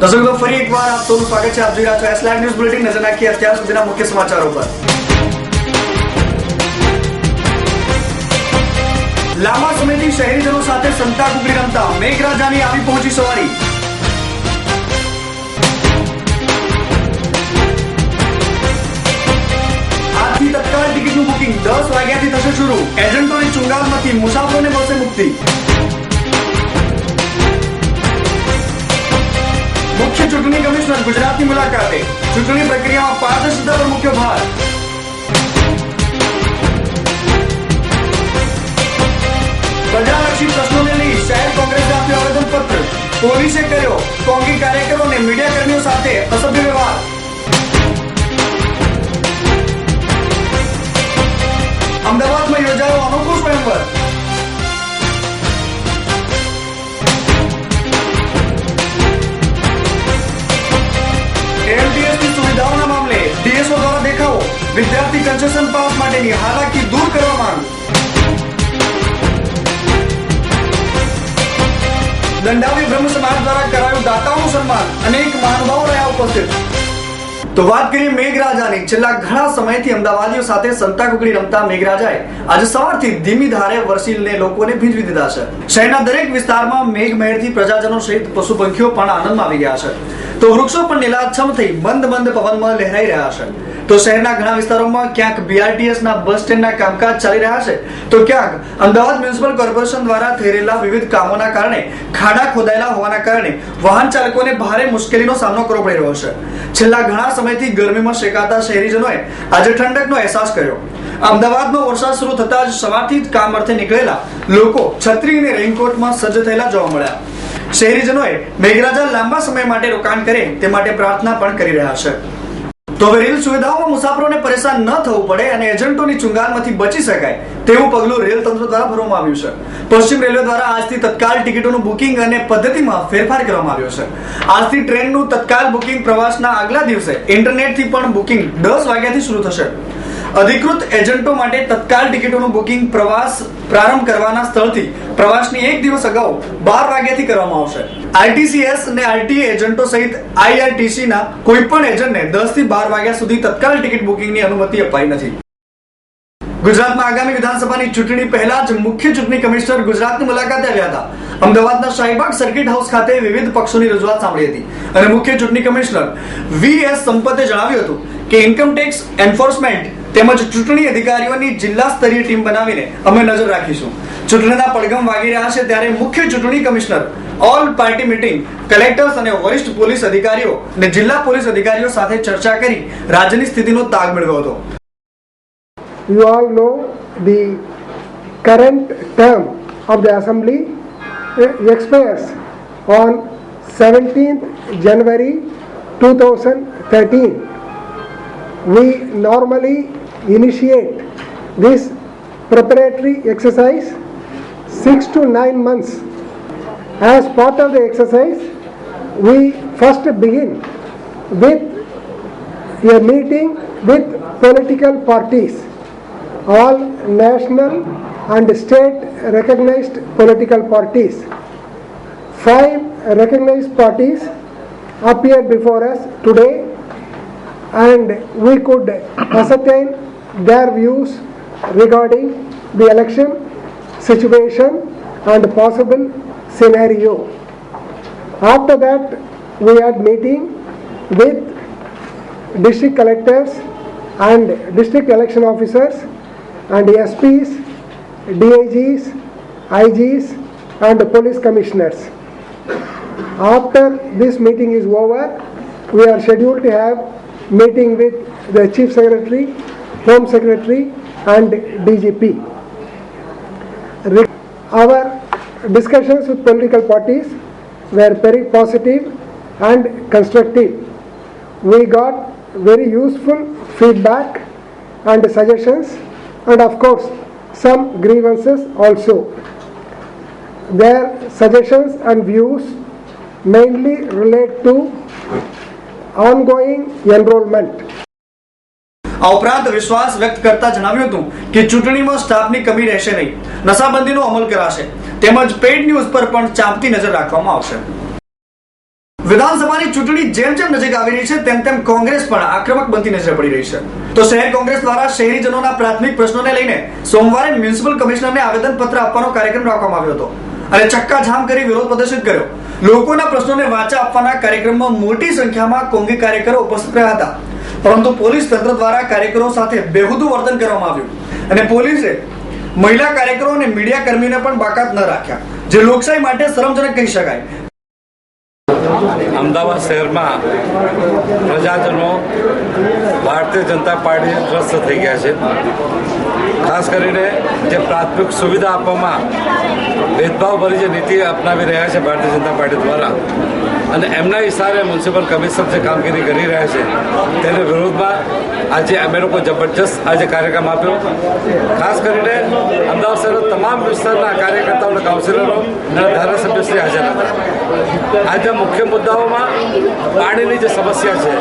ફરીવાર આપ સૌનું સ્વાગત છે. આપ જોઈ રહ્યા છો એસ લાઈવ ન્યૂઝ બુલેટિન નજર નાખીએ અત્યાર સુધીના મુખ્ય સમાચારો પર. લાંબા સમયથી શહેરીજનો સાથે સંતા કુકડી રમતા મેઘરાજાની આવી પહોંચી સવારી. આજથી તત્કાળ ટિકિટનું બુકિંગ દસ વાગ્યાથી થશે શરૂ. એજન્ટોની ચુંગાલમાંથી મુસાફરોને મળશે મુક્તિ. મુખ્ય ચૂંટણી કમિશનર ગુજરાતની મુલાકાતે ચૂંટણી પ્રક્રિયામાં પારદર્શિતા પર મુખ્ય ભાર પ્રજાલક્ષી પ્રશ્નોને લઈ શહેર કોંગ્રેસે આપ્યો આવેદનપત્ર પોલીસે કર્યો કોંગી કાર્યકરો અને મીડિયા કર્મીઓ સાથે અસભ્ય વ્યવહાર અમદાવાદમાં યોજાયો અનોખો સ્વયંવર એમટીએસની હાલાકી દૂર કરવામાં દંડાવી બ્રહ્મ સમાજ દ્વારા કરાયું દાતાઓનું સન્માન અનેક મહાનુભાવો રહ્યા ઉપસ્થિત તો વાત કરીએ મેઘરાજાની. છેલ્લા ઘણા સમયથી અમદાવાદીઓ સાથે સંતા કુકડી રમતા મેઘરાજાએ આજે સવારથી ધીમી ધારે વરસીને લોકોને ભીંજવી દીધા છે. શહેરના દરેક વિસ્તારમાં મેઘમહેરથી પ્રજાજનો સહિત પશુ પંખીઓ પણ આનંદમાં આવી ગયા છે. તો વૃક્ષો પણ લીલાછમ થઈ મંદ મંદ પવનમાં લહેરાઈ રહ્યા છે. તો શહેરના ઘણા વિસ્તારોમાં ક્યાંક બીઆરટીએસ ના બસ સ્ટેન્ડના કામકાજ ચાલી રહ્યા છે, તો ક્યાંક અમદાવાદ મ્યુનિસિપલ કોર્પોરેશન દ્વારા થઈ રહેલા વિવિધ કામોના કારણે ખાડા ખોદાયેલા હોવાના કારણે વાહન ચાલકોને ભારે મુશ્કેલીનો સામનો કરવો પડી રહ્યો છે. છેલ્લા ઘણા સમયથી ગરમીમાં શેકાતા શહેરીજનોએ આજે ઠંડકનો અહેસાસ કર્યો. અમદાવાદમાં વરસાદ શરૂ થતા જ સવારથી જ કામ અર્થે નીકળેલા લોકો છત્રી અને રેઇનકોટમાં સજ્જ થયેલા જોવા મળ્યા. શહેરીજનોએ મેઘરાજા લાંબા સમય માટે રોકાણ કરે તે માટે પ્રાર્થના પણ કરી રહ્યા છે. તો હવે રેલ સુવિધાઓમાં મુસાફરોને પરેશાન ન થવું પડે અને એજન્ટોની ચુંગાલમાંથી બચી શકાય તેવું પગલું રેલ તંત્ર દ્વારા ભરવામાં આવ્યું છે. પશ્ચિમ રેલવે દ્વારા આજથી તત્કાલ ટિકિટોનું બુકિંગ અને પદ્ધતિમાં ફેરફાર કરવામાં આવ્યો છે. આજથી ટ્રેનનું તત્કાલ બુકિંગ પ્રવાસના આગલા દિવસે ઇન્ટરનેટથી પણ બુકિંગ દસ વાગ્યાથી શરૂ થશે. અધિકૃત એજન્ટો માટે તત્કાલ ટિકિટોનું બુકિંગ પ્રવાસ પ્રારંભ કરવાના સ્થળથી પ્રવાસની એક દિવસ અગાઉ બાર વાગ્યાથી કરવામાં આવશે. આરટીસીએસ અને આરટીએ એજન્ટો સહિત આઈઆરટીસીના કોઈ પણ એજન્ટને દસથી બાર વાગ્યા સુધી તત્કાલ ટિકિટ બુકિંગની અનુમતિ અપાઈ નથી. ગુજરાતમાં આગામી વિધાનસભાની ચૂંટણી પહેલા જ મુખ્ય ચૂંટણી કમિશનર ગુજરાતની મુલાકાતે આવ્યા હતા. અમદાવાદના શાહીબાગ સર્કિટ હાઉસ ખાતે વિવિધ પક્ષોની રજૂઆત સાંભળી હતી. અને મુખ્ય ચૂંટણી કમિશનર વી એસ સંપતે જણાવ્યું હતું કે ઇન્કમ ટેક્સ એન્ફોર્સમેન્ટ તેમજ ચૂંટણી અધિકારીઓની જિલ્લા સ્તરીય ટીમ બનાવીને અમે નજર રાખીશું ચૂંટણીના પડઘમ વાગી રહ્યા છે ત્યારે મુખ્ય ચૂંટણી commissioner, all party meeting, collectors અને વરિષ્ઠ પોલીસ અધિકારીઓ અને જિલ્લા પોલીસ અધિકારીઓ સાથે ચર્ચા કરી રાજ્યની સ્થિતિનો તાગ મેળવ્યો હતો you all the current current of the assembly expires on 17th January 2013. We normally initiate this preparatory exercise six to nine months. As part of the exercise, we first begin with a meeting with political parties all national and state recognized political parties. Five recognized parties appeared before us today and we could ascertain their views regarding the election situation and possible scenario. After that, we had meeting with district collectors and district election officers and SPs, DIGs, IGs and police commissioners. After this meeting is over, we are scheduled to have meeting with the Chief Secretary, Home Secretary and DGP. Our discussions with political parties were very positive and constructive. We got very useful feedback and suggestions and of course some grievances also. Their suggestions and views mainly relate to ongoing enrollment. આ ઉપરાંત વિશ્વાસ વ્યક્ત કરતા જણાવ્યું હતું કે ચૂંટણીમાં સ્ટાફની કમી રહેશે નહીં. નશાબંધીનો અમલ કરાશે. તેમજ પેઇડ ન્યૂઝ પર પણ ચાંપતી નજર રાખવામાં આવશે. વિધાનસભાની ચૂંટણી જેમ જેમ નજીક આવી રહી છે, તેમ તેમ કોંગ્રેસ પણ આક્રમક બનતી નજરે પડી રહી છે. તો શહેર કોંગ્રેસ દ્વારા શહેરીજનોના પ્રાથમિક પ્રશ્નોને લઈને સોમવારે મ્યુનિસિપલ કમિશનરને આવેદનપત્ર આપવાનો કાર્યક્રમ રાખવામાં આવ્યો હતો. અને ચક્કાજામ કરી વિરોધ પ્રદર્શિત કર્યો. લોકોના પ્રશ્નોને વાચા આપવાના કાર્યક્રમમાં મોટી સંખ્યામાં કોંગી કાર્યકરો ઉપસ્થિત રહ્યા હતા. પરંતુ પોલીસ તંત્ર દ્વારા કાર્યકરો સાથે બેહુદુ વર્તન કરવામાં આવ્યું. અને પોલીસે મહિલા કાર્યકરો અને મીડિયા કર્મીને પણ બાકાત ન રાખ્યા, જે લોકશાહી માટે શરમજનક કહી શકાય. અમદાવાદ શહેરમાં પ્રજાજનો ભારતીય જનતા પાર્ટી ત્રસ્ત થઈ ગયા છે. ખાસ કરીને જે પ્રાથમિક સુવિધા આપવામાં ભેદભાવભરી જે નીતિ અપનાવી રહ્યા છે ભારતીય જનતા પાર્ટી દ્વારા અને એમના ઇશારે મ્યુનિસિપલ કમિશનર જે કામગીરી કરી રહ્યા છે, તેના વિરોધમાં આજે અમે લોકો જબરજસ્ત આજે કાર્યક્રમ આપ્યો. ખાસ કરીને અમદાવાદ શહેરના તમામ વિસ્તારના કાર્યકર્તાઓ અને કાઉન્સિલરો અને ધારાસભ્યશ્રી હાજર હતા. આજે મુખ્ય મુદ્દાઓમાં પાણીની જે સમસ્યા છે,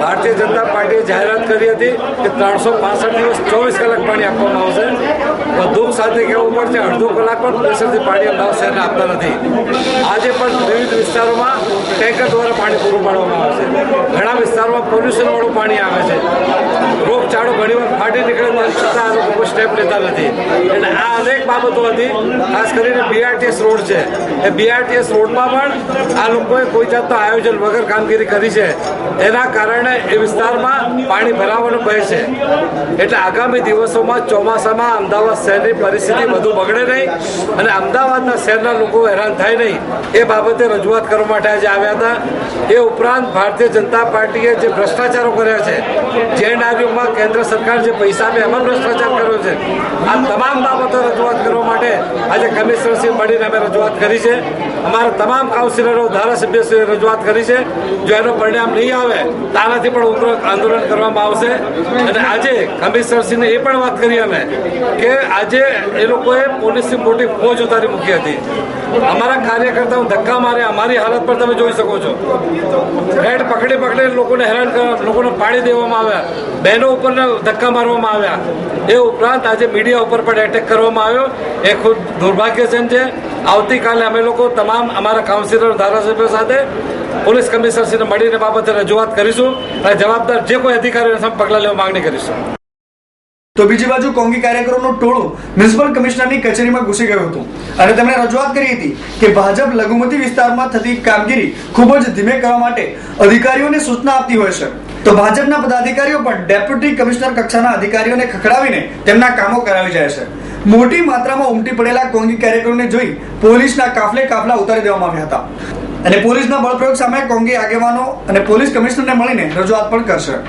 ભારતીય જનતા પાર્ટીએ જાહેરાત કરી હતી કે ત્રણસો દિવસ ચોવીસ કલાક પાણી આપવામાં આવશે. વધુ સાથે કહેવું પડશે અડધો કલાક પણ પ્રેશરથી પાણી અમદાવાદ શહેરને આપતા નથી. આજે પણ વિવિધ વિસ્તારોમાં ટેન્કર દ્વારા પાણી પૂરું પાડવામાં આવે છે. ઘણા વિસ્તારોમાં પોલ્યુશન વાળું પાણી આવે છે. રોગચાળો ઘણીવાર ફાટી નીકળે છતાં આ લોકો સ્ટેપ લેતા નથી. એટલે આ અનેક બાબતો હતી. ખાસ કરીને બીઆરટીએસ રોડ છે. એ બીઆરટીએસ રોડમાં પણ આ લોકોએ કોઈ જાતનું આયોજન વગર કામગીરી કરી છે. એના કારણે એ વિસ્તારમાં પાણી ભરાવાનો ભય છે. એટલે આગામી દિવસોમાં ચોમાસામાં અમદાવાદ શહેરની પરિસ્થિતિ વધુ બગડે નહીં અને અમદાવાદના શહેરના લોકો હેરાન થાય નહીં. એ બાબતે રજૂઆત કરવા માટે આજે આવ્યા હતા. એ ઉપરાંત ભારતીય જનતા પાર્ટીએ જે ભ્રષ્ટાચારો કર્યા છે, જે નાગરિકમાં કેન્દ્ર સરકાર જે પૈસા આપે એમાં ભ્રષ્ટાચાર કર્યો છે. આ તમામ બાબતો રજૂઆત કરવા માટે આજે કમિશનરશ્રી મળીને અમે રજૂઆત કરી છે. અમારા તમામ કાઉન્સિલરો, ધારાસભ્યશ્રીએ રજૂઆત કરી છે. જો એનું પરિણામ નહીં આવે તો આનાથી પણ ઉગ્ર આંદોલન કરવામાં આવશે. અને આજે કમિશનરશ્રીને એ પણ વાત કરી અમે કે આજે એ લોકોએ પોલીસની મોટી ફોજ ઉતારી મૂકી હતી. અમારા કાર્યકર્તાઓ ધક્કા મારે, અમારી હાલત પર તમે જોઈ શકો છો. રેડ પકડી પકડી લોકોને હેરાન કરવા લોકોને પાડી દેવામાં આવ્યા. બહેનો ઉપર ધક્કા મારવામાં આવ્યા. એ ઉપરાંત આજે મીડિયા ઉપર પણ એટેક કરવામાં આવ્યો. એ ખુદ દુર્ભાગ્યજન છે. આવતીકાલે અમે લોકો તમામ અમારા કાઉન્સિલર, ધારાસભ્યો સાથે, પોલીસ કમિશનરશ્રીને મળીને બાબતે રજૂઆત કરીશું અને જવાબદાર જે કોઈ અધિકારીઓને સામે પગલાં લેવા માંગણી કરીશું. તો બીજી બાજુ કોંગી કાર્યકરોનું ટોળું મ્યુનિસિપલ કમિશનરની કચેરીમાં ઘૂસી ગયું હતું. અને તેમણે રજૂઆત કરી હતી કે ભાજપ લઘુમતી વિસ્તારમાં થતી કામગીરી ખૂબ જ ધીમે કરવા માટે અધિકારીઓને સૂચના આપતી હોય છે. તો ભાજપના પદાધિકારીઓ પણ ડેપ્યુટી કમિશનર કક્ષાના અધિકારીઓને ખખડાવીને તેમના કામો કરાવી જાય છે. મોટી માત્રામાં ઉમટી પડેલા કોંગી કાર્યક્રમને જોઈ પોલીસના કાફલે કાફલા ઉતારી દેવામાં આવ્યા હતા. અને પોલીસના બળપ્રયોગ સામે કોંગી આગેવાનો અને પોલીસ કમિશનરને મળીને રજૂઆત પણ કરશે.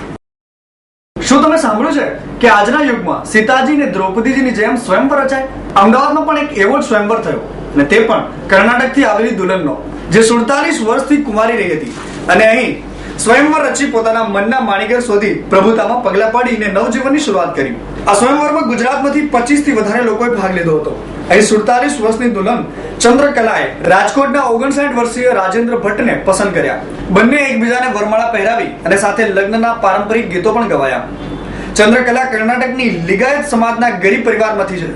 શું તમે સાંભળ્યું છે કે આજના યુગમાં સીતાજી ને દ્રૌપદીજીની જેમ સ્વયંવર રચાય? અમદાવાદમાં પણ એક એવો જ સ્વયંવર થયો. અને તે પણ કર્ણાટકથી આવેલી દુલ્હનનો, જે સુડતાલીસ વર્ષથી કુમારી રહી હતી. અને અહીં સ્વયંવર રચી પોતાના મનના માણીગર શોધી પ્રભુતામાં પગલા પાડીને નવજીવનની શરૂઆત કરી. આ સ્વયંવરમાં ગુજરાતમાંથી પચીસથી વધારે લોકોએ ભાગ લીધો હતો. અહીં સુડતાલીસ વર્ષની દુલ્હન ચંદ્રકલાએ રાજકોટના ઓગણસાઠ વર્ષીય રાજેન્દ્ર ભટ્ટને પસંદ કર્યા. બંને એકબીજાને વરમાળા પહેરાવી અને સાથે લગ્નના પારંપરિક ગીતો પણ ગવાયા. ચંદ્રકલા કર્ણાટકની લિગાયત સમાજના ગરીબ પરિવારમાંથી છે.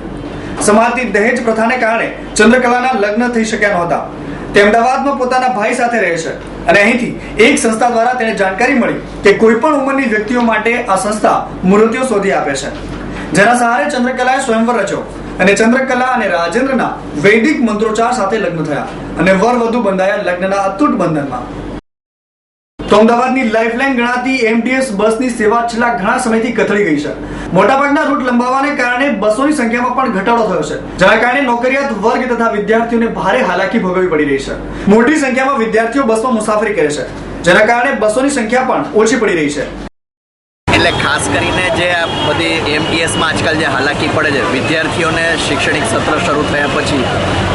સમાજની દહેજ પ્રથાને કારણે ચંદ્રકલાના લગ્ન થઈ શક્યા નહોતા. તે અમદાવાદમાં પોતાના ભાઈ સાથે રહે છે. અને અહીંથી એક સંસ્થા દ્વારા તેને જાણકારી મળી કે કોઈ પણ ઉંમરની વ્યક્તિઓ માટે આ સંસ્થા મૂર્તિઓ શોધી આપે છે. જેના સહારે ચંદ્રકલાએ સ્વયંવર રચ્યો અને ચંદ્રકલા અને રાજેન્દ્રના વૈદિક મંત્રોચ્ચાર સાથે લગ્ન થયા અને વર વધુ બંધાયા લગ્નના અતૂટ બંધનમાં તો અમદાવાદની લાઇફલાઇન ગણાતી એમટીએસ બસની સેવા છેલ્લા ઘણા સમયથી કથળી ગઈ છે. મોટાભાગના રૂટ લંબાવવાને કારણે બસોની સંખ્યામાં પણ ઘટાડો થયો છે, જેના કારણે નોકરિયાત વર્ગ તથા વિદ્યાર્થીઓને ભારે હાલાકી ભોગવવી પડી રહી છે. મોટી સંખ્યામાં વિદ્યાર્થીઓ બસમાં મુસાફરી કરે છે, જેના કારણે બસોની સંખ્યા પણ ઓછી પડી રહી છે. એટલે ખાસ કરીને જે બધી એમટીએસમાં આજકાલ જે હાલાકી પડે છે, વિદ્યાર્થીઓને શૈક્ષણિક સત્ર શરૂ થયા પછી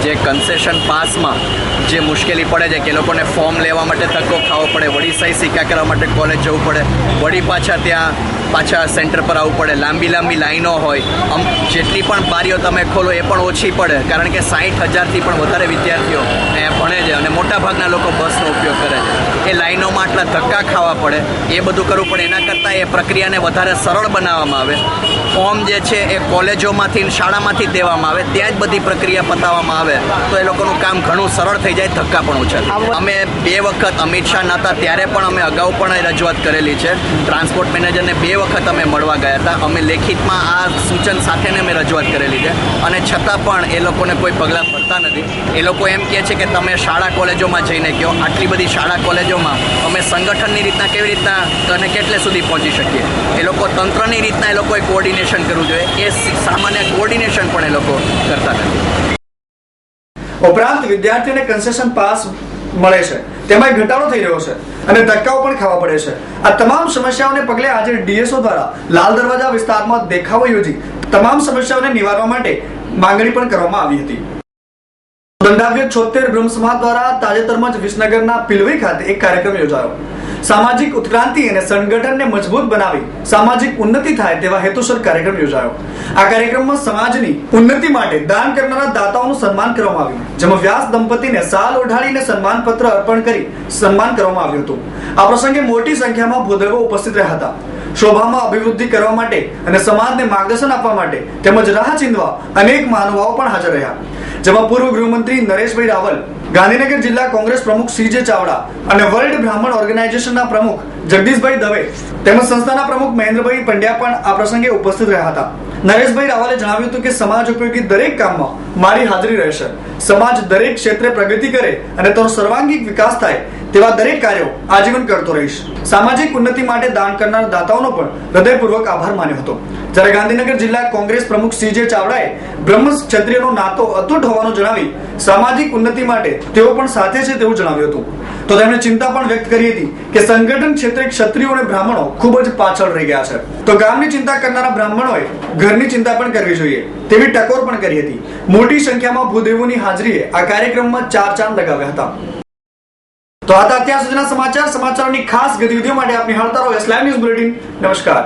જે કન્સેશન પાસમાં જે મુશ્કેલી પડે છે કે એ લોકોને ફોર્મ લેવા માટે ધક્કો ખાવો પડે વળી સહી સિક્કા કરવા માટે કોલેજ જવું પડે વળી પાછા ત્યાં પાછા સેન્ટર પર આવવું પડે, લાંબી લાંબી લાઈનો હોય, આમ જેટલી પણ બારીઓ તમે ખોલો એ પણ ઓછી પડે, કારણ કે સાઠ હજારથી પણ વધારે વિદ્યાર્થીઓ અહીંયા ભણે છે અને મોટાભાગના લોકો બસનો ઉપયોગ કરે છે. એ લાઈનોમાં આટલા ધક્કા ખાવા પડે, એ બધું કરવું પડે, એના કરતાં એ પ્રક્રિયા પ્રક્રિયાને વધારે સરળ બનાવવામાં આવે. ફોર્મ જે છે એ કોલેજોમાંથી શાળામાંથી દેવામાં આવે. ત્યાં જ બધી પ્રક્રિયા પતાવવામાં આવે. તો એ લોકોનું કામ ઘણું સરળ થઈ જાય ધક્કા પણ ઓછા અમે બે વખત અમિત શાહ નહોતા ત્યારે પણ અમે અગાઉ પણ રજૂઆત કરેલી છે. ટ્રાન્સપોર્ટ મેનેજરને બે વખત અમે મળવા ગયા હતા. અમે લેખિતમાં આ સૂચન સાથેને અમે રજૂઆત કરેલી છે. અને છતાં પણ એ લોકોને કોઈ પગલાં ભરતા નથી. એ લોકો એમ કહે છે કે તમે શાળા કોલેજોમાં જઈને કહો. આટલી બધી શાળા કોલેજોમાં અમે સંગઠનની રીતના કેવી રીતના અને કેટલે સુધી પહોંચી શકીએ? એ લોકો તંત્રની રીતના એ લોકોએ કોઓર્ડિનેશન કરવું જોઈએ. એ સામાન્ય કોઓર્ડિનેશન પણ એ લોકો કરતા નથી. ઉપરાંત વિદ્યાર્થીઓને કન્સેશન પાસ મળે છે. તેમાં ઘટાડો થઈ રહ્યો છે અને ધક્કાઓ પણ ખાવા પડે છે. આ તમામ સમસ્યાઓને પગલે આજે ડીએસઓ દ્વારા લાલ દરવાજા વિસ્તારમાં દેખાવો યોજી તમામ સમસ્યાઓને નિવારવા માટે માંગણી પણ કરવામાં આવી હતી. બંધાવ્ય છોતેર બ્રહ્મ સમાજ દ્વારા તાજેતરમાં જ વિસનગરના પિલવી ખાતે એક કાર્યક્રમ યોજાયો. સામાજિક ઉત્ક્રાંતિ અને સંગઠનને મજબૂત બનાવી સામાજિક ઉન્નતિ થાય તેવા હેતુસર કાર્યક્રમ યોજાયો. આ કાર્યક્રમમાં સમાજની ઉન્નતિ માટે દાન કરનારા દાતાઓનું સન્માન કરવામાં આવ્યું. જેમાં વ્યાસ દંપતીને સાલ ઓઢાડીને સન્માન પત્ર અર્પણ કરી સન્માન કરવામાં આવ્યું હતું. આ પ્રસંગે મોટી સંખ્યામાં ભૂદેવો ઉપસ્થિત રહ્યા હતા. શોભામાં અભિવૃદ્ધિ કરવા માટે અને સમાજને માર્ગદર્શન આપવા માટે તેમજ રાહ ચીંધવા અનેક મહાનુભાવો પણ હાજર રહ્યા. જેમાં પૂર્વ ગૃહમંત્રી નરેશભાઈ રાવલ ગાંધીનગર જિલ્લા કોંગ્રેસ પ્રમુખ સીજે ચાવડા અને વર્લ્ડ બ્રાહ્મણ ઓર્ગેનાઇઝેશનના પ્રમુખ જગદીશભાઈ દવે તેમજ સંસ્થાના પ્રમુખ મહેન્દ્રભાઈ પંડ્યા પણ આ પ્રસંગે ઉપસ્થિત રહ્યા હતા. નરેશભાઈ રાવલે જણાવ્યું હતું કે સમાજ ઉપયોગી દરેક કામમાં મારી હાજરી રહેશે. સમાજ દરેક ક્ષેત્રે પ્રગતિ કરે અને તેનો સર્વાંગીક વિકાસ થાય તેવા દરેક કાર્યો આજીવન કરતો રહીશ. સામાજિક ઉન્નતિ માટે દાન કરનાર દાતાઓનો પણ હૃદયપૂર્વક આભાર માન્યો હતો. જ્યારે ગાંધીનગર જિલ્લા કોંગ્રેસ પ્રમુખ સી જે ચાવડાએ બ્રહ્મ ક્ષત્રિયનો નાતો અતૂટ હોવાનું જણાવી સામાજિક ઉન્નતિ માટે તેઓ પણ સાથે છે તેવું જણાવ્યું હતું. તો તેમણે ચિંતા પણ વ્યક્ત કરી હતી કે સંગઠન ક્ષેત્રે ક્ષત્રિયો અને બ્રાહ્મણો ખૂબ જ પાછળ રહી ગયા છે. તો ગામની ચિંતા કરનારા બ્રાહ્મણોએ ઘરની ચિંતા પણ કરવી જોઈએ તેવી ટકોર પણ કરી હતી. મોટી સંખ્યામાં ભૂદેવોની હાજરીએ આ કાર્યક્રમમાં ચાર ચાંદ લગાવ્યા હતા. તો આ હતા અત્યાર સુધીના સમાચાર, સમાચારોની ખાસ ગતિવિધિઓ માટે આપની હાલતા રહો લાઈવ ન્યૂઝ બુલેટિન નમસ્કાર.